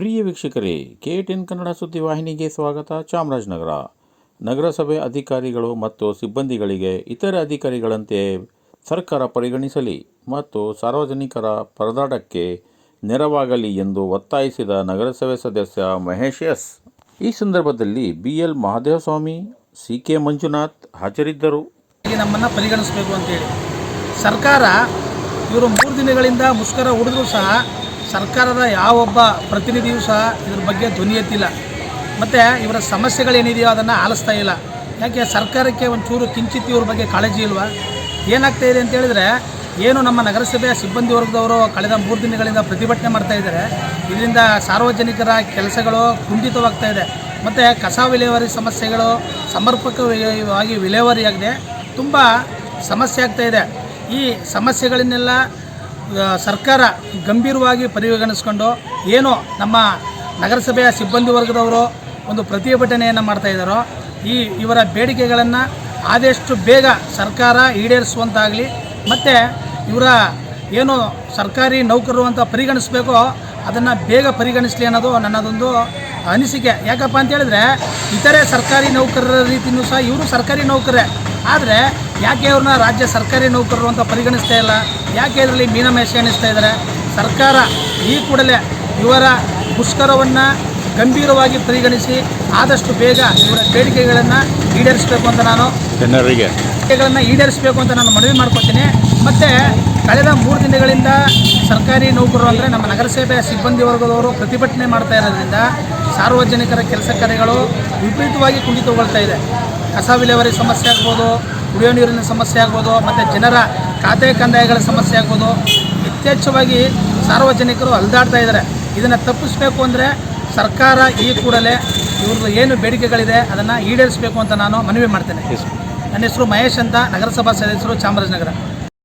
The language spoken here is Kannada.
ಪ್ರಿಯ ವೀಕ್ಷಕರೇ, ಕೆ ಟೆನ್ ಕನ್ನಡ ಸುದ್ದಿವಾಹಿನಿಗೆ ಸ್ವಾಗತ. ಚಾಮರಾಜನಗರ. ನಗರಸಭೆ ಅಧಿಕಾರಿಗಳು ಮತ್ತು ಸಿಬ್ಬಂದಿಗಳಿಗೆ ಇತರೆ ಅಧಿಕಾರಿಗಳಂತೆ ಸರ್ಕಾರ ಪರಿಗಣಿಸಲಿ ಮತ್ತು ಸಾರ್ವಜನಿಕರ ಪರದಾಟಕ್ಕೆ ನೆರವಾಗಲಿ ಎಂದು ಒತ್ತಾಯಿಸಿದ ನಗರಸಭೆ ಸದಸ್ಯ ಮಹೇಶ್ ಎಸ್. ಈ ಸಂದರ್ಭದಲ್ಲಿ B L Mahadevaswamy, C K Manjunath ಹಾಜರಿದ್ದರು. ನಮ್ಮನ್ನು ಪರಿಗಣಿಸಬೇಕು ಅಂತೇಳಿ ಸರ್ಕಾರ ಇವರು ಮೂರು ದಿನಗಳಿಂದ ಮುಷ್ಕರ ಹುಡಿದ್ರು ಸಹ ಸರ್ಕಾರದ ಯಾವೊಬ್ಬ ಪ್ರತಿನಿಧಿಯೂ ಸಹ ಇದ್ರ ಬಗ್ಗೆ ಧ್ವನಿ ಎತ್ತಿಲ್ಲ. ಮತ್ತು ಇವರ ಸಮಸ್ಯೆಗಳೇನಿದೆಯೋ ಅದನ್ನು ಆಲಿಸ್ತಾ ಇಲ್ಲ. ಯಾಕೆ ಸರ್ಕಾರಕ್ಕೆ ಒಂಚೂರು ಕಿಂಚಿತ್ ಇವ್ರ ಬಗ್ಗೆ ಕಾಳಜಿ ಇಲ್ವಾ? ಏನಾಗ್ತಾ ಇದೆ ಅಂತ ಹೇಳಿದ್ರೆ, ಏನು ನಮ್ಮ ನಗರಸಭೆಯ ಸಿಬ್ಬಂದಿ ವರ್ಗದವರು ಕಳೆದ ಮೂರು ದಿನಗಳಿಂದ ಪ್ರತಿಭಟನೆ ಮಾಡ್ತಾ ಇದ್ದಾರೆ. ಇದರಿಂದ ಸಾರ್ವಜನಿಕರ ಕೆಲಸಗಳು ಕುಂಠಿತವಾಗ್ತಾ ಇದೆ. ಮತ್ತು ಕಸ ವಿಲೇವಾರಿ ಸಮಸ್ಯೆಗಳು ಸಮರ್ಪಕವಾಗಿ ವಿಲೇವಾರಿಯಾಗದೆ. ತುಂಬ ಸಮಸ್ಯೆ ಆಗ್ತಾಯಿದೆ ಈ ಸಮಸ್ಯೆಗಳನ್ನೆಲ್ಲ ಸರ್ಕಾರ ಗಂಭೀರವಾಗಿ ಪರಿಗಣಿಸ್ಕೊಂಡು ಏನು ನಮ್ಮ ನಗರಸಭೆಯ ಸಿಬ್ಬಂದಿ ವರ್ಗದವರು ಒಂದು ಪ್ರತಿಭಟನೆಯನ್ನು ಮಾಡ್ತಾಯಿದ್ದಾರೋ ಈ ಇವರ ಬೇಡಿಕೆಗಳನ್ನು ಆದಷ್ಟು ಬೇಗ ಸರ್ಕಾರ ಈಡೇರಿಸುವಂತಾಗಲಿ, ಮತ್ತು ಇವರ ಏನು ಸರ್ಕಾರಿ ನೌಕರರು ಅಂತ ಪರಿಗಣಿಸ್ಬೇಕೋ ಅದನ್ನು ಬೇಗ ಪರಿಗಣಿಸಲಿ ಅನ್ನೋದು ನನ್ನದೊಂದು ಅನಿಸಿಕೆ. ಯಾಕಪ್ಪ ಅಂತೇಳಿದ್ರೆ ಇತರೆ ಸರ್ಕಾರಿ ನೌಕರರ ರೀತಿಯೂ ಸಹ ಇವರು ಸರ್ಕಾರಿ ನೌಕರೇ ಆದರೆ ಯಾಕೆ ಅವ್ರನ್ನ ರಾಜ್ಯ ಸರ್ಕಾರಿ ನೌಕರರು ಅಂತ ಪರಿಗಣಿಸ್ತಾ ಇಲ್ಲ? ಯಾಕೆ ಇದರಲ್ಲಿ ಮೀನಮೇಷ ಎಣಿಸ್ತಾ ಇದ್ದಾರೆ? ಸರ್ಕಾರ ಈ ಕೂಡಲೇ ಇವರ ಮುಷ್ಕರವನ್ನು ಗಂಭೀರವಾಗಿ ಪರಿಗಣಿಸಿ ಆದಷ್ಟು ಬೇಗ ಇವರ ಬೇಡಿಕೆಗಳನ್ನು ಈಡೇರಿಸಬೇಕು ಅಂತ ನಾನು ಜನರಿಗೆ. ಬೇಡಿಕೆಗಳನ್ನು ಈಡೇರಿಸಬೇಕು ಅಂತ ನಾನು ಮನವಿ ಮಾಡ್ಕೊತೀನಿ ಮತ್ತು ಕಳೆದ ಮೂರು ದಿನಗಳಿಂದ ಸರ್ಕಾರಿ ನೌಕರರು ಅಂದರೆ ನಮ್ಮ ನಗರಸಭೆ ಸಿಬ್ಬಂದಿ ವರ್ಗದವರು ಪ್ರತಿಭಟನೆ ಮಾಡ್ತಾ ಇರೋದ್ರಿಂದ ಸಾರ್ವಜನಿಕರ ಕೆಲಸ ಕಾರ್ಯಗಳು ವಿಪರೀತವಾಗಿ ಕುಂಠಿತಗೊಳ್ತಾ ಇದೆ. ಕಸ ವಿಲೇವಾರಿ ಸಮಸ್ಯೆ ಆಗ್ಬೋದು ಕುಡಿಯೋ ನೀರಿನ ಸಮಸ್ಯೆ ಆಗ್ಬೋದು ಮತ್ತು ಜನರ ಖಾತೆ ಕಂದಾಯಗಳ ಸಮಸ್ಯೆ ಆಗ್ಬೋದು ಯಥೇಚ್ಛವಾಗಿ ಸಾರ್ವಜನಿಕರು ಅಲ್ದಾಡ್ತಾ ಇದ್ದಾರೆ. ಇದನ್ನು ತಪ್ಪಿಸಬೇಕು ಅಂದರೆ ಸರ್ಕಾರ ಈ ಕೂಡಲೇ ಇವ್ರದ್ದು ಏನು ಬೇಡಿಕೆಗಳಿದೆ ಅದನ್ನು ಈಡೇರಿಸಬೇಕು ಅಂತ ನಾನು ಮನವಿ ಮಾಡ್ತೇನೆ. ನನ್ನ ಹೆಸರು ಮಹೇಶ್ ಅಂತ ನಗರಸಭಾ ಸದಸ್ಯರು ಚಾಮರಾಜನಗರ.